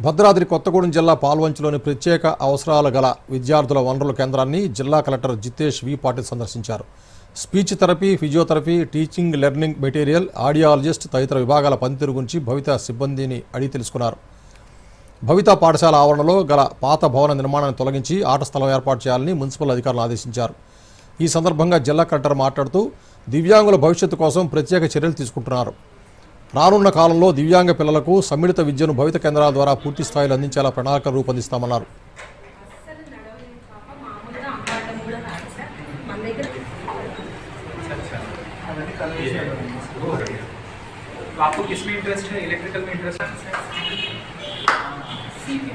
భద్రాద్రి కొత్తగూడెం జిల్లా పాల్వంచులోని ప్రత్యేక అవసరాలు గల విద్యార్థుల వనరుల కేంద్రాన్ని జిల్లా కలెక్టర్ జితేష్ వి పాటిల్ సందర్శించారు. Speech therapy physiotherapy teaching learning material audiologist తదితర విభాగాల పనితీరు గురించి భవిత సిబ్బందిని అడిగి తెలుసుకున్నారు. భవిత పాఠశాల ఆవరణలో గల పాత భవన నిర్మాణాన్ని తొలగించి ఆట స్థలం ఏర్పాటు చేయాలని మున్సిపల్ అధికారులు ఆదేశించారు. ఈ సందర్భంగా జిల్లా కలెక్టర్ మాట్లాడుతూ దివ్యాంగుల భవిష్యత్తు కోసం ప్రత్యేక చర్యలు తీసుకుంటున్నారు. రానున్న కాలంలో దివ్యాంగ పిల్లలకు సమ్మిళిత విద్యను భవిత కేంద్రాల ద్వారా పూర్తి స్థాయిలో అందించేలా ప్రణాళిక రూపొందిస్తామన్నారు అస్సలు నడవలేని పాప మామూలుగా అమ్మాటం కూడా రాదు సార్ మన దగ్గర आपको किस में इंटरेस्ट है इलेक्ट्रिकल में इंटरेस्ट है సిపి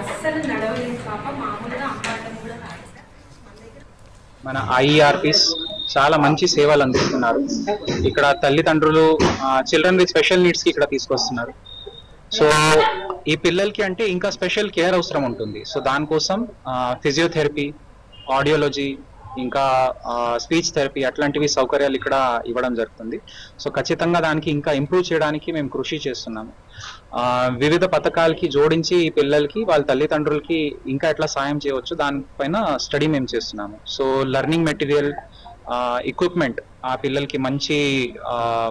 అస్సలు నడవలేని పాప మామూలుగా అమ్మాటం కూడా రాదు సార్ మన దగ్గర మన ఐఈఆర్పిస్ చాలా మంచి సేవలు అందిస్తున్నారు. ఇక్కడ తల్లిదండ్రులు చిల్డ్రన్ విత్ స్పెషల్ నీడ్స్కి ఇక్కడ తీసుకొస్తున్నారు. సో ఈ పిల్లలకి అంటే ఇంకా స్పెషల్ కేర్ అవసరం ఉంటుంది. సో దానికోసం ఫిజియోథెరపీ ఆడియాలజీ ఇంకా స్పీచ్ థెరపీ అట్లాంటివి సౌకర్యాలు ఇక్కడ ఇవ్వడం జరుగుతుంది. సో ఖచ్చితంగా దానికి ఇంకా ఇంప్రూవ్ చేయడానికి మేము కృషి చేస్తున్నాము. వివిధ పథకాలకి జోడించి ఈ పిల్లలకి వాళ్ళ తల్లిదండ్రులకి ఇంకా ఎట్లా సాయం చేయవచ్చు దానిపైన స్టడీ మేము చేస్తున్నాము. సో లెర్నింగ్ మెటీరియల్ ఎక్విప్మెంట్ ఆ పిల్లలకి మంచి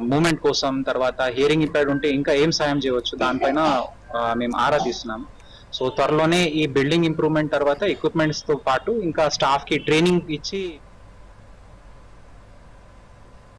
మూమెంట్ కోసం తర్వాత హియరింగ్ ఇంపైర్డ్ ఉంటే ఇంకా ఏం సాయం చేయవచ్చు? దానిపైన ఆ, మేము ఆరాధిస్తున్నాం సో త్వరలోనే ఈ బిల్డింగ్ ఇంప్రూవ్మెంట్ తర్వాత ఎక్విప్మెంట్స్తో పాటు ఇంకా స్టాఫ్కి ట్రైనింగ్ ఇచ్చి